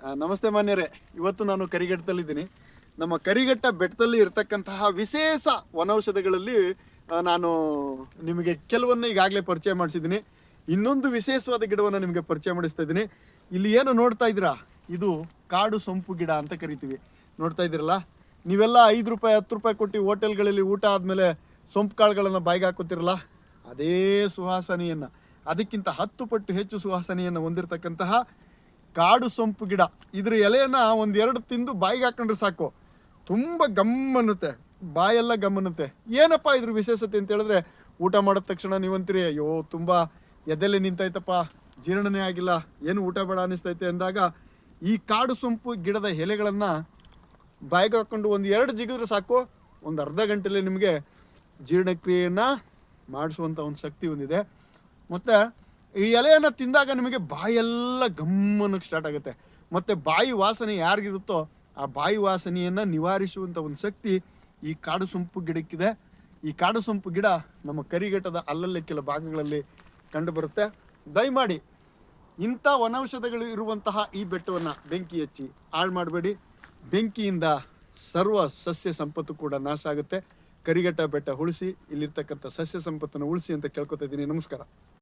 ನಮಸ್ತೆ ಮಾನ್ಯರೇ. ಇವತ್ತು ನಾನು ಕರಿಘಟ್ಟದಲ್ಲಿದ್ದೀನಿ. ನಮ್ಮ ಕರಿಘಟ್ಟ ಬೆಟ್ಟದಲ್ಲಿ ಇರತಕ್ಕಂತಹ ವಿಶೇಷ ವನೌಷಧಗಳಲ್ಲಿ ನಾನು ನಿಮಗೆ ಕೆಲವನ್ನ ಈಗಾಗಲೇ ಪರಿಚಯ ಮಾಡಿಸಿದ್ದೀನಿ. ಇನ್ನೊಂದು ವಿಶೇಷವಾದ ಗಿಡವನ್ನು ನಿಮಗೆ ಪರಿಚಯ ಮಾಡಿಸ್ತಾ ಇದ್ದೀನಿ. ಇಲ್ಲಿ ಏನು ನೋಡ್ತಾ ಇದ್ದೀರಾ? ಇದು ಕಾಡು ಸೊಂಪು ಗಿಡ ಅಂತ ಕರಿತೀವಿ. ನೋಡ್ತಾ ಇದ್ದೀರಲ್ಲ? ನೀವೆಲ್ಲ ಐದು ರೂಪಾಯಿ, ಹತ್ತು ರೂಪಾಯಿ ಕೊಟ್ಟು ಹೋಟೆಲ್ಗಳಲ್ಲಿ ಊಟ ಆದಮೇಲೆ ಸೊಂಪು ಕಾಳುಗಳನ್ನು ಬಾಯಿಗೆ ಹಾಕೋತಿರಲ್ಲ? ಅದೇ ಸುವಾಸನೆಯನ್ನು. ಅದಕ್ಕಿಂತ ಹತ್ತು ಪಟ್ಟು ಹೆಚ್ಚು ಸುವಾಸನೆಯನ್ನು ಹೊಂದಿರತಕ್ಕಂತಹ ಕಾಡು ಸೊಂಪು ಗಿಡ. ಇದ್ರ ಎಲೆಯನ್ನ ಒಂದೆರಡು ತಿಂದು ಬಾಯಿಗೆ ಹಾಕೊಂಡ್ರೆ ಸಾಕು. ತುಂಬ ಗಮ್ಮನ್ನುತ್ತೆ. ಬಾಯೆಲ್ಲ ಗಮ್ಮನ್ನುತ್ತೆ. ಏನಪ್ಪ ಇದ್ರ ವಿಶೇಷತೆ ಅಂತ ಹೇಳಿದ್ರೆ, ಊಟ ಮಾಡಿದ ತಕ್ಷಣ ನೀವಂತೀರಿ, ಅಯ್ಯೋ, ತುಂಬ ಎದೆಲೆ ನಿಂತೈತಪ್ಪ ಜೀರ್ಣನೇ ಆಗಿಲ್ಲ. ಏನು ಊಟ ಬೇಡ ಅನಿಸ್ತೈತೆ ಅಂದಾಗ, ಈ ಕಾಡು ಸೊಂಪು ಗಿಡದ ಎಲೆಗಳನ್ನು ಬಾಯಿಗೆ ಹಾಕ್ಕೊಂಡು ಒಂದು ಎರಡು ಜಿಗಿದ್ರೆ ಸಾಕು. ಒಂದು ಅರ್ಧ ಗಂಟೆಲಿ ನಿಮಗೆ ಜೀರ್ಣಕ್ರಿಯೆಯನ್ನು ಮಾಡಿಸುವಂಥ ಒಂದು ಶಕ್ತಿ ಹೊಂದಿದೆ. ಮತ್ತು ಈ ಎಲೆಯನ್ನು ತಿಂದಾಗ ನಿಮಗೆ ಬಾಯೆಲ್ಲ ಗಮ್ಮನಕ್ಕೆ ಸ್ಟಾರ್ಟ್ ಆಗುತ್ತೆ. ಮತ್ತು ಬಾಯಿ ವಾಸನೆ ಯಾರಿಗಿರುತ್ತೋ ಆ ಬಾಯಿ ವಾಸನೆಯನ್ನು ನಿವಾರಿಸುವಂಥ ಒಂದು ಶಕ್ತಿ ಈ ಕಾಡು ಸೊಂಪು ಗಿಡಕ್ಕಿದೆ. ಈ ಕಾಡು ಸೊಂಪು ಗಿಡ ನಮ್ಮ ಕರಿಘಟ್ಟದ ಅಲ್ಲಲ್ಲಿ ಕೆಲ ಭಾಗಗಳಲ್ಲಿ ಕಂಡುಬರುತ್ತೆ. ದಯಮಾಡಿ ಇಂಥ ವನೌಷಧಗಳು ಇರುವಂತಹ ಈ ಬೆಟ್ಟವನ್ನು ಬೆಂಕಿ ಹಚ್ಚಿ ಹಾಳು ಮಾಡಬೇಡಿ. ಬೆಂಕಿಯಿಂದ ಸರ್ವ ಸಸ್ಯ ಸಂಪತ್ತು ಕೂಡ ನಾಶ ಆಗುತ್ತೆ. ಕರಿಘಟ್ಟ ಬೆಟ್ಟ ಉಳಿಸಿ, ಇಲ್ಲಿರ್ತಕ್ಕಂಥ ಸಸ್ಯ ಸಂಪತ್ತನ್ನು ಉಳಿಸಿ ಅಂತ ಕೇಳ್ಕೊತಾ ಇದ್ದೀನಿ. ನಮಸ್ಕಾರ.